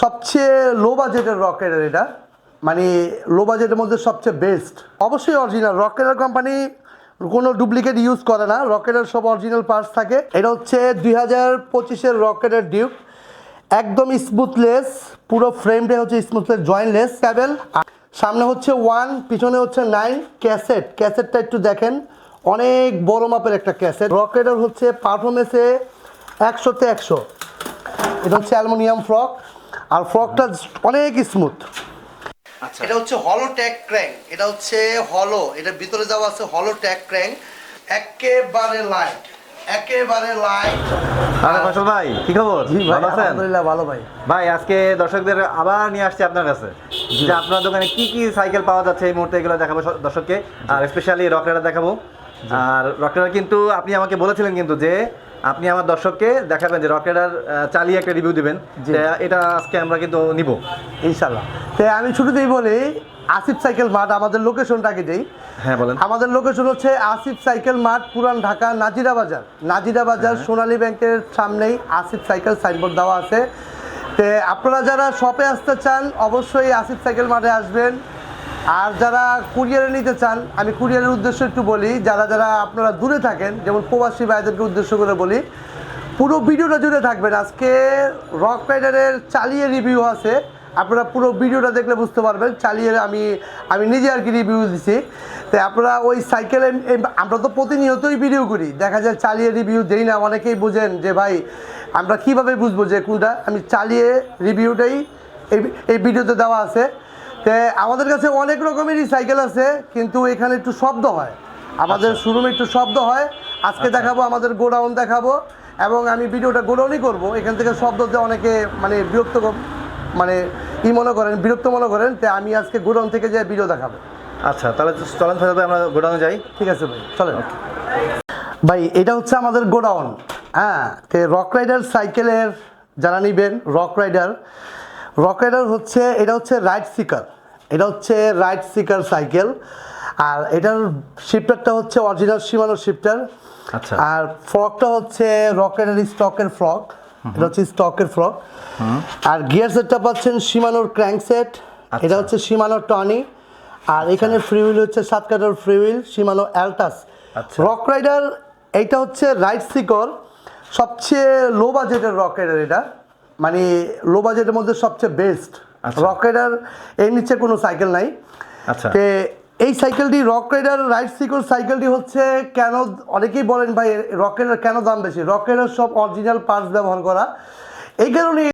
সবচেয়ে লো বাজেটের রকেটের এটা। মানে লো বাজেটের মধ্যে সবচেয়ে বেস্ট অবশ্যই অরিজিনাল রকেটের কোম্পানি কোনো ডুপ্লিকেট ইউজ করে না। রকেটের সব অরিজিনাল পার্টস থাকে। এটা হচ্ছে দুই হাজার পঁচিশের রকেটের ডিউক একদম স্মুথলেস পুরো ফ্রেমটা হচ্ছে স্মুথলেস জয়েন্টলেস ক্যাবেল সামনে হচ্ছে ওয়ান পিছনে হচ্ছে নাইন ক্যাসেট ক্যাসেটটা একটু দেখেন। অনেক বড় মাপের একটা ক্যাসেট রকেটের হচ্ছে পারফরমেন্সে একশোতে একশো। এটা হচ্ছে অ্যালুমিনিয়াম ফ্রক। আর ফ্রকটা অনেক স্মুথ আচ্ছা। এটা হচ্ছে হলো ট্যাগ ক্র্যাঙ্ক এটা হচ্ছে হলো এটা ভিতরে যাওয়া আছে হলো ট্যাগ ক্র্যাঙ্ক একেবারে লাইট একেবারে লাইট আরে ফসল ভাই কি খবর? ভালো আছেন? আলহামদুলিল্লাহ ভালো ভাই। ভাই আজকে দর্শকদের আবার নিয়ে আসছি আপনার কাছে। যে আপনার দোকানে কি কি সাইকেল পাওয়া যাচ্ছে এই মুহূর্তে এগুলো দেখাবো দর্শককে। আর স্পেশালি দেখাবো। আর কিন্তু আপনি আমাকে বলেছিলেন কিন্তু যে আপনি আমার দর্শককে দেখাবেন যে রকেটার চালিয়ে একটা রিভিউ দিবেন। যে এটা আজকে আমরা কিন্তু নিব। ইনশাল্লাহ তো আমি শুরুতেই বলি আসিফ সাইকেল মাঠ আমাদের লোকেশনটাকে দেই হ্যাঁ বলেন। আমাদের লোকেশন হচ্ছে আসিফ সাইকেল মাঠ পুরান ঢাকা নাজিরা বাজার। নাজিরা বাজার সোনালী ব্যাংকের সামনেই আসিফ সাইকেল সাইনবোর্ড দেওয়া আছে। তে আপনারা যারা শপে আসতে চান অবশ্যই আসিফ সাইকেল মাঠে আসবেন। আর যারা কুরিয়ারে নিতে চান, আমি কুরিয়ারের উদ্দেশ্য একটু বলি, যারা যারা আপনারা দূরে থাকেন, যেমন প্রবাসী ভাইদেরকে উদ্দেশ্য করে বলি, পুরো ভিডিওটা জুড়ে থাকবেন। আজকে রক রাইডারের চালিয়ে রিভিউ আছে। আপনারা পুরো ভিডিওটা দেখলে বুঝতে পারবেন, চালিয়ে আমি আমি নিজে আর কি রিভিউ দিছি। তো আপনারা ওই সাইকেলে আমরা তো প্রতিনিয়তই ভিডিও করি। দেখা যায় চালিয়ে রিভিউ দেই না, অনেকেই বুঝেন যে, ভাই, আমরা কীভাবে বুঝব যে, কোনটা? আমি চালিয়ে রিভিউটাই এই এই ভিডিওতে দেওয়া আছে। তো আমাদের কাছে অনেক রকমেরই সাইকেল আছে কিন্তু এখানে একটু শব্দ হয়। আমাদের শোরুমে একটু শব্দ হয়। আজকে দেখাবো আমাদের গোডাউন দেখাবো এবং আমি ভিডিওটা গোডাউনই করব। এখান থেকে শব্দ দিয়ে অনেকে মানে বিরক্ত মানে ই মনে করেন বিরক্ত মনে করেন তো আমি আজকে গোডাউন থেকে যে ভিডিও দেখাবো। আচ্ছা তাহলে চলেন ভাই আমরা গোডাউনে যাই। ঠিক আছে ভাই চলেন। ভাই এটা হচ্ছে আমাদের গোডাউন। হ্যাঁ তো রক রাইডার সাইকেলের যারা নিবেন রক রাইডার রক রাইডার হচ্ছে এটা হচ্ছে রাইট সিকার এটা হচ্ছে রাইট সিকার সাইকেল আর এটার শিফটারটা হচ্ছে অরিজিনাল সীমানো শিফটার আচ্ছা। আর ফ্রকটা হচ্ছে রক রাইডার স্টকের ফ্রক এটা হচ্ছে স্টকের ফ্রক আর গিয়ার সেটটা পাচ্ছেন সীমানোর ক্র্যাঙ্ক সেট এটা আচ্ছা। হচ্ছে সীমানোর টনি আর এখানে ফ্রি হুইল হচ্ছে সাত কাটার ফ্রি হুইল সীমানো অ্যালটাস আচ্ছা। রক রাইডার এইটা হচ্ছে রাইট সিকর সবচেয়ে লো বাজেটের রক রাইডার এটা। মানে লো বাজেটের মধ্যে সবচেয়ে বেস্ট। রক রাইডার এর নিচে কোনো সাইকেল নাই। আচ্ছা। এই সাইকেলটি রক রাইডার রাইড সিকর সাইকেলটি হচ্ছে কেন অনেকেই বলেন ভাই রক রাইডার কেন দাম বেশি? রক রাইডার সব অরিজিনাল পার্টস ব্যবহার করা। এই কারণে